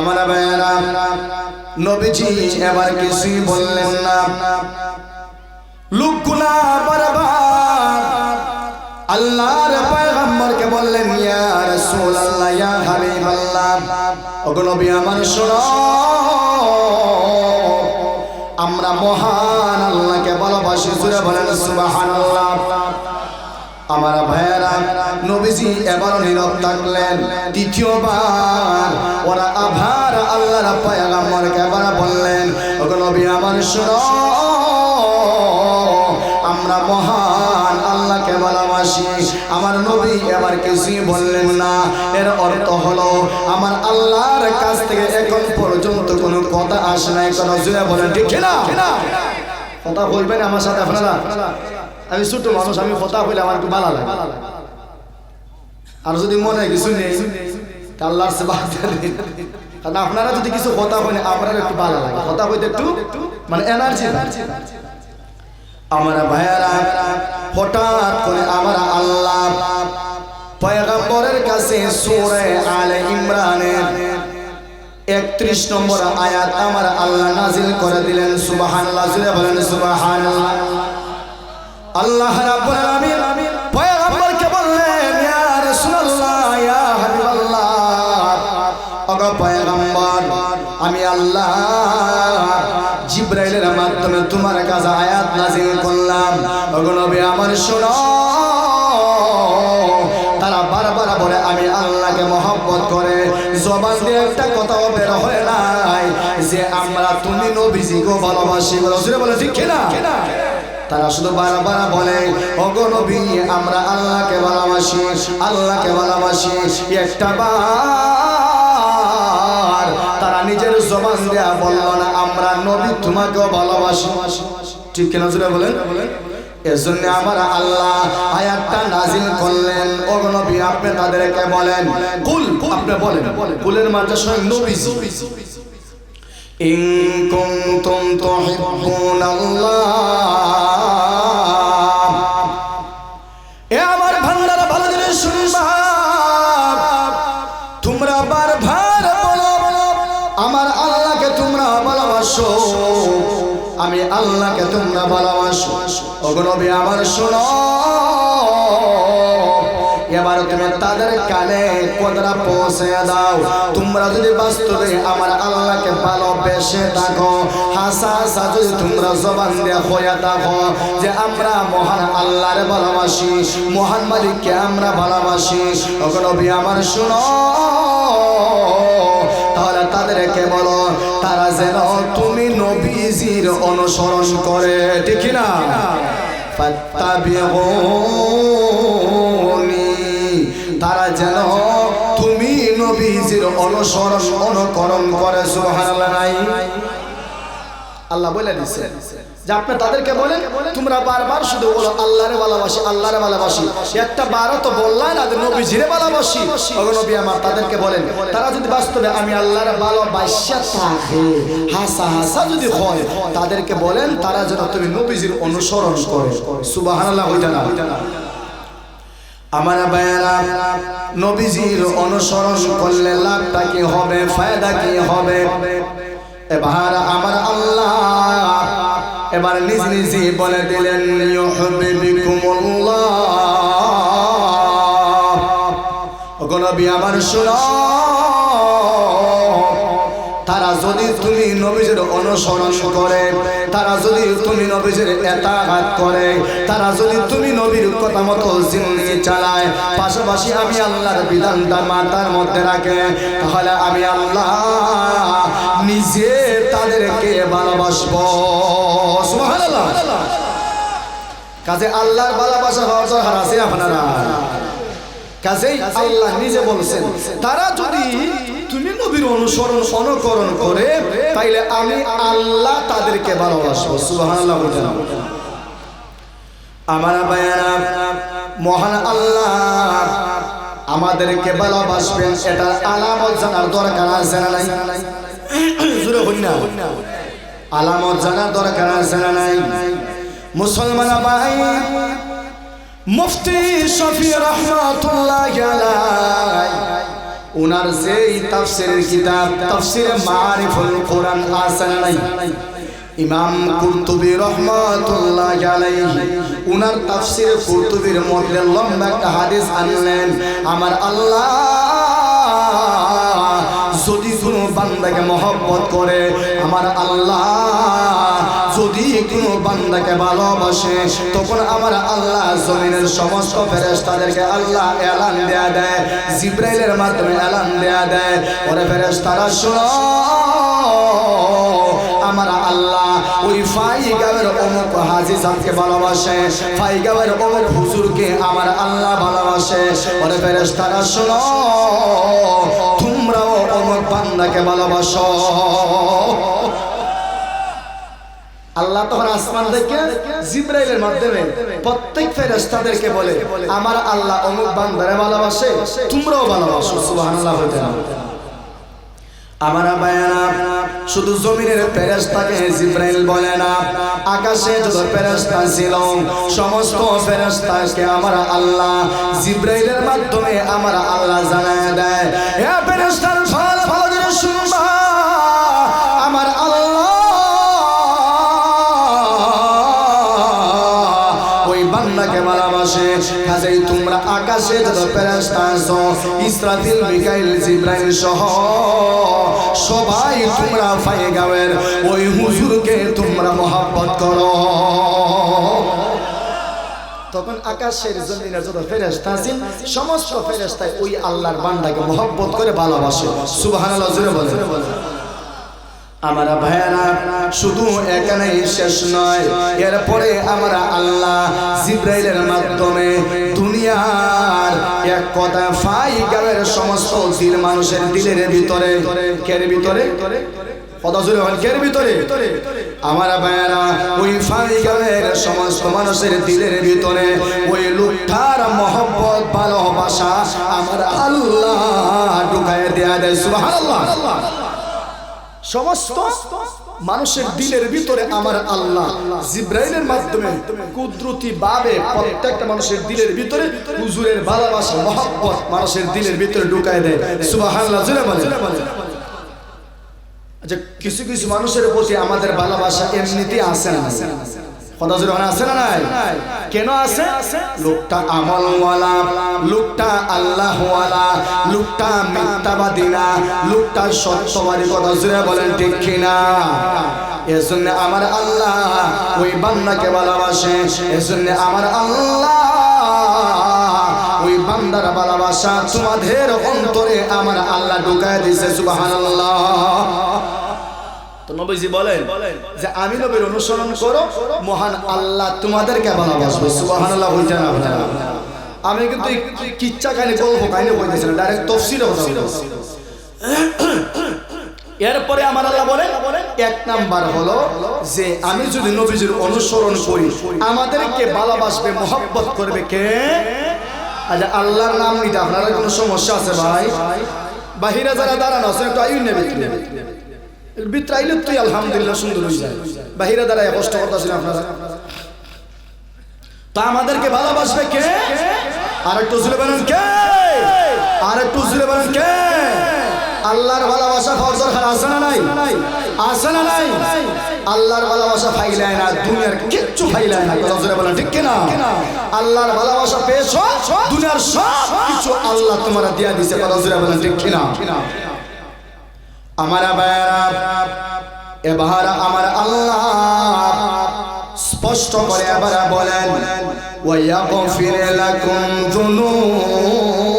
আমার ভাইয়েরা, নবীজি এবার কিছুই বললেন না। লোকগুলা বারবার আল্লাহর পয়গম্বরকে বললেন, ইয়া রাসূলুল্লাহ, ইয়া হাবিবাল্লাহ, ওগো নবী আমার শোনো। আমরা মহান আল্লাহকে ভালোবাসি জুড়ে বলেন সুবহানাল্লাহ। আমার ভাইয়েরা, নবীজি এবারও নীরব থাকলেন। দ্বিতীয়বার ওরা আভার আল্লাহর পয়গাম্বরকে এবার বললেন, ওগো নবী আমার শোনো, আমরা মহান আল্লাহকে ভালোবাসি। আমার নবী এবার কিছুই বললেন না। এর অর্থ হলো, আমার আল্লাহর কাছ থেকে এখন পর্যন্ত কোনো কথা আসে নাই, কোনো জুড়ে বলেন ঠিক না কথা বলবেন আমার সাথে আপনারা? আমি ছোট মানুষ, আমি কথা বলে আমার একটু ভালো লাগে। আর যদি মনে কিছু নেই আল্লাহর কারণ আপনারা যদি কিছু কথা বলে আপনার একটু ভালো লাগে। কথা বলতে একটু মানে এনার্জি আমার ভাইয়ারা, হঠাৎ করে আমার আল্লাহ পয়গম্বরের কাছে সূরা আলে ইমরানের একত্রিশ নম্বর আয়াত আমার আল্লাহ নাজিল করে দিলেন, সুবহানাল্লাহ জুড়ে বলেন, সুবহানাল্লাহ। আল্লাহ পয়গম্বরকে বললেন, ইয়া রাসূলুল্লাহ, ইয়া হাবিবাল্লাহ। ওগো পয়গম্বর, আমি আল্লাহ জিব্রাইলের মাধ্যমে তোমার কাছে আয়াত নাযিল করলাম। ওগো নবী, আমার শোনো। জবান দিয়ে একটা কথাও বের হয় নাই যে আমরা তুমি নবীজিকে ভালোবাসি বলে বলে, ঠিক কিনা? তারা শুধু বারবার বলে, ওগো নবী, আমরা আল্লাহকে ভালোবাসি আল্লাহকে ভালোবাসি। একটা বার তারা নিজের জবান দেয়া বলল, না, আমরা নবী তোমাকেও ভালোবাসি। ঠিক কিনা জুড়ে বলেন? এজন্য আমার আল্লাহ আয়াতটা নাজিল করলেন। ও নবী, আপনি তাদেরকে বলেন, কুল, আপনি বলেন, কুলের মাঝে স্বয়ং নবী। ইন কুনতুম তুহিব্বুনাল্লাহ এ আমি আল্লাহকে তোমরা ভালোবাসো। অগনবী আমার শোনো। এবার তুমি তাদের কানে কোদরা পৌঁছে দাও। তোমরা যদি বাস্তবে আমার আল্লাহকে ভালোবেসে থাকো, হাসা হাসা যদি তোমরা জবান দিয়ে হয়ে থাকো যে আমরা মহান আল্লাহর ভালোবাসি, মহান মালিককে আমরা ভালোবাসি নবী আমার শুনো। তাহলে তাদেরকে বলো, তারা যেন তুমি নবীজির অনুসরণ করে, ঠিক না তারা যেন তুমি নবীজির অনুসরণ অনুকরণ করে সোহান আল্লাহ বলে দিছে। যে আপনি তাদেরকে বলেন, তোমরা বারবার শুধু বলো, আল্লাহরে ভালোবাসি আল্লাহরে ভালোবাসি। একটা বারও তো বললাই না যে নবীজিরে ভালোবাসি। নবী আমার, তাদেরকে বলেন, তারা যদি বাস্তবে আমি আল্লাহরে ভালোবাসা থাকে, হাসা হাসা যদি হয়, তাদেরকে বলেন, তারা যেন তুমি নবীজির অনুসরণ করে। সুবহানাল্লাহ, হইতা না। আমার ভাইয়েরা, নবীজির অনুসরণ করলে লাভটা কি হবে, ফায়দা কি হবে? এবার আমার আল্লাহ এবার নিজ নিজে বলে দিলেন নবী, আমার শোনো। তারা যদি তুমি নবীজের অনুসরণ করে, তারা যদি তুমি নবীজের এতাহাত করে, তারা যদি তুমি নবীর কথা মতো জিন্দি চালায়, পাশাপাশি আমি আল্লাহর বিধানটা মাথার মধ্যে রাখে, তাহলে আমি আল্লাহ নিজে তাদেরকে ভালোবাসবো। কাজে আল্লাহর ভালোবাসা হওয়ার দরকার আছে আপনারা। কাজেই আল্লাহ নিজে বলছেন, তারা যদি তুমি নবীর অনুসরণ অনুকরণ করে, তাইলে আমি আল্লাহ তাদেরকে ভালোবাসবো। সুবহানাল্লাহ আমার ভাইয়ারা, মহান আল্লাহ আমাদেরকে ভালোবাসবেন এটা আলামত জানার দরকার আছে না নাই? জুড়ে হই না। আলামত জানার দরকার আছে না নাই? মুসলমান ভাই, মুফতি শফি রহমাতুল্লাহ ওনার যেই তাফসিরের কিতাব, তাফসিরে মারিফুল কোরআন আছে না নাই? ইমাম কুরতুবি রহমাতুল্লাহ আলাইহি, উনার তাফসিরে কুরতুবির মধ্যে লম্বা একটা হাদিস আনলেন, আমার আল্লাহ বান্দাকে মহব্বত করে, আমার আল্লাহ যদি কোনো বান্দাকে ভালোবাসে, তখন আমার আল্লাহ জমিনের সমস্ত ফেরেশতাদেরকে আল্লাহ এলান দেয়া দেয়, জিব্রাইলের মাধ্যমে এলান দেয়া দেয়। ওরে ফেরেশতারা, শোনো, আমার আল্লাহ ওই ফাইগাবের অমুক হাজি সাহকে ভালোবাসে ফাইগাবের অমুক হুজুরকে আমার আল্লাহ ভালোবাসে। ওরে ফেরেশতারা, শোনো অমুক বান্দাকে ভালোবাসো। আল্লাহ তখন আসমান থেকে জিব্রাইলের মাধ্যমে প্রত্যেক ফেরেশতাদেরকে বলে, আমার আল্লাহ অমুক বান্দারে ভালোবাসে, তোমরাও ভালোবাসো। সুবহানাল্লাহ হইতে না আমার বায়ানা শুধু জমিনের ফেরেশতাকে জিব্রাইল বলে না, আকাশে যত ফেরেশতা ছিল, সমস্ত ফেরেশতাকে আমার আল্লাহ জিব্রাইলের মাধ্যমে আমার আল্লাহ জানায় দেয়। হে ফেরেশতার আকাশে যত ফেরেশতা ইসরাফিল, মিকাইল, জিব্রাইল সহ সবাই তোমরা ফাই গাওয়ের ওই হুজুরকে তোমরা মহাব্বত করো। তখন আকাশের জমিনের যত ফেরেশতা আছেন সমস্ত ফেরেশতায় ওই আল্লাহর বান্দাকে মহব্বত করে ভালোবাসে। সুবহানাল্লাহ, জোরে বলে আমার ভাইয়ারা, শুধু এখানেই শেষ নয়, এরপরে আমরা আল্লাহ জিব্রাইলের মাধ্যমে সমস্ত মানুষের দিলের ভিতরে ভিতরে? ওই ফাই গালের সমস্ত মানুষের দিলের ভিতরে ওই লুঠার মহব্বত, ভালোবাসা আমার আল্লাহ ঢুকায় দেয়া দেয় সমস্ত মানুষের দিলের ভিতরে আমার আল্লাহ। জিব্রাইলের মাধ্যমে কুদরতি ভাবে প্রত্যেকটা মানুষের দিলের ভিতরে হুজুরের ভালোবাসা, মহব্বত মানুষের দিলের ভিতরে ঢুকায় দেয়। বলে আচ্ছা কিছু কিছু মানুষের প্রতি আমাদের ভালোবাসা এমনিতেই আসে না? আমার আল্লাহ ওই বান্দাকে ভালোবাসে, এজন্য আমার আল্লাহ ওই বান্দার ভালোবাসা তোমাদের অন্তরে আমার আল্লাহ ঢুকায় দিছে সুবহানাল্লাহ। তো নবীজি বলেন যে আমি নবীর অনুসরণ করো মহান আল্লাহ তোমাদেরকে ভালোবাসবে সুবহানাল্লাহ হইতে আপনারা আমি কিন্তু এই কিচ্ছা কাহিনী গল্প কাহিনী বলতেছি না ডাইরেক্ট তফসিরে কথা এরপরে আমার আল্লাহ বলেন এক নাম্বার হলো যে আমি যদি নবীজির অনুসরণ করি আমাদেরকে ভালোবাসবে মোহব্বত করবে কে? আচ্ছা আল্লাহর নাম নিতে আপনারা কোনো সমস্যা আছে ভাই? বাহিরা যারা দাঁড়ানো আছে একটু আয়ুন নেবে। বিত্রাইলে তুই আলহামদুলিল্লাহ সুন্দর হয়ে যায়। বাহিরে দাঁড়ায় কষ্ট করতেছেন আপনারা। তা আমাদেরকে ভালোবাসবে কে? আর একটু জুড়ে বলেন কে? আর একটু জুড়ে বলেন কে? আল্লাহর ভালোবাসা ফরজর খান আছে না নাই? আছে না নাই? আল্লাহর ভালোবাসা ফাইলায় না, দুনিয়ার কিচ্ছু ফাইলায় না। কথা জোরে বলেন, ঠিক কিনা? আল্লাহর ভালোবাসা পেয়েছ? দুনিয়ার সব কিছু আল্লাহ তোমার দিয়া দিছে। কথা জোরে বলেন, ঠিক কিনা? আমার এবার আমার আল্লাহ স্পষ্ট করে আবার বলেন ওয়া ইয়াগফির লাকুম যুনুব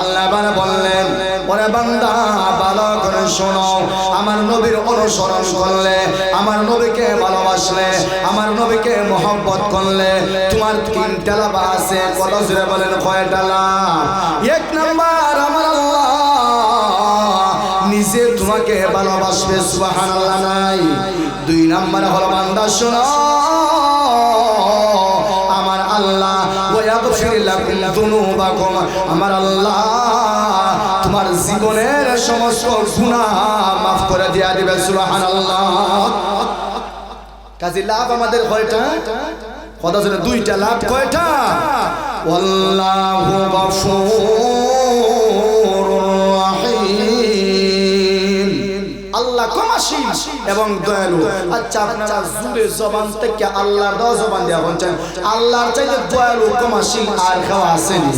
আল্লাহ বললেন, ওরে বান্দা, ভালো করে শোনো। আমার নবীর অনুসরণ করলে, আমার নবীকে ভালোবাসলে, আমার নবীকে মহব্বত করলে, তোমার তিনটা লাভ আছে, কত জোরে বলেন কয়টা লাভ এক নাম্বার, আমার নিজে তোমাকে ভালোবাসবে, সুবহানাল্লাহ নাই। দুই নাম্বার হলো, বান্দা, শোনো। আল্লাহ ক্ষমা আমার আল্লাহ, তোমার জীবনের সমস্ত গুণা মাফ করে দিয়া দিবে কাজে লাভ আমাদের কয়টা? কথা দুইটা লাভ কয়টা? আল্লাহু এবং দয়ালু। আচ্ছা আপনারা জুড়ে জবান থেকে আল্লাহর দেওয়া জবান দেওয়া বলছেন, আল্লাহর চাইতে দয়ালু, ক্ষমাশীল আর খাওয়া আসেনি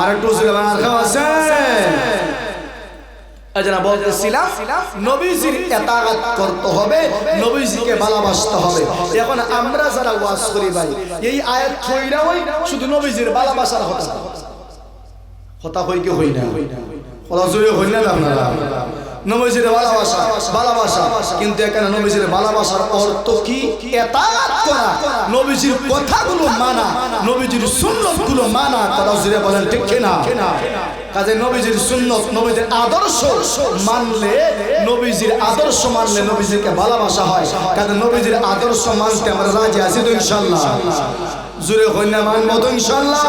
আর একটু আর খাওয়া আছে করতে হবে, নবীজিকে হবে। আমরা যারা ওয়াজ এই শুধু নবীজির না? হই না আপনারা? নবীজির ভালোবাসা ভালোবাসা। কিন্তু এখানে নবীজির ভালোবাসার অর্থ কি? এতাগাত করা। নবীজির মানা, নবীজির সুন্নতগুলো মানা কথা জুড়ে বলেন, ঠিক নবীজির আদর্শ মানলে, নবীজির আদর্শ মানলে নবীজিকে ভালোবাসা হয়। কাজে নবীজির আদর্শ মানতে আমরা রাজি আছি তো ইনশাল্লাহ। জুড়ে হইনা মানবো তো ইনশাল্লাহ।